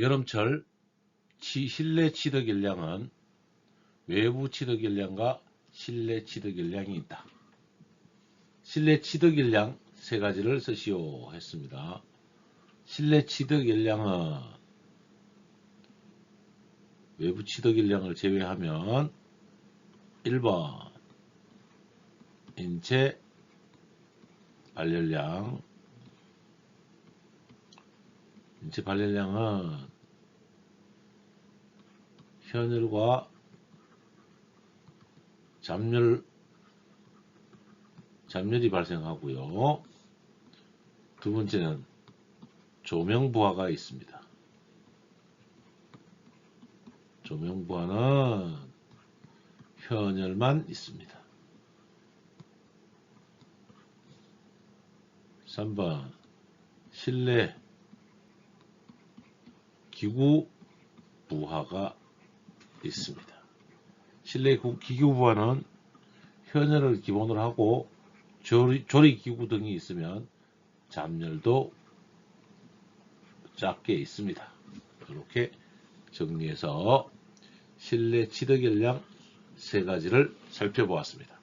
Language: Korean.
여름철 치- 실내 치덕일량은 외부 치덕일량과 실내 치덕일량이 있다. 실내 치덕일량 세 가지를 쓰시오 했습니다. 실내 치덕일량은 외부 치덕일량을 제외하면 1번 인체 발열량 인체 발열량은 현열과 잠열 잠열이 발생하고요. 두 번째는 조명 부하가 있습니다. 조명 부하는 현열만 있습니다. 3번 실내 기구 부하가 있습니다. 실내 구- 기구 부하는 현열을 기본으로 하고 조리, 조리 기구 등이 있으면 잠열도 작게 있습니다. 이렇게 정리해서 실내 치덕열량 세 가지를 살펴보았습니다.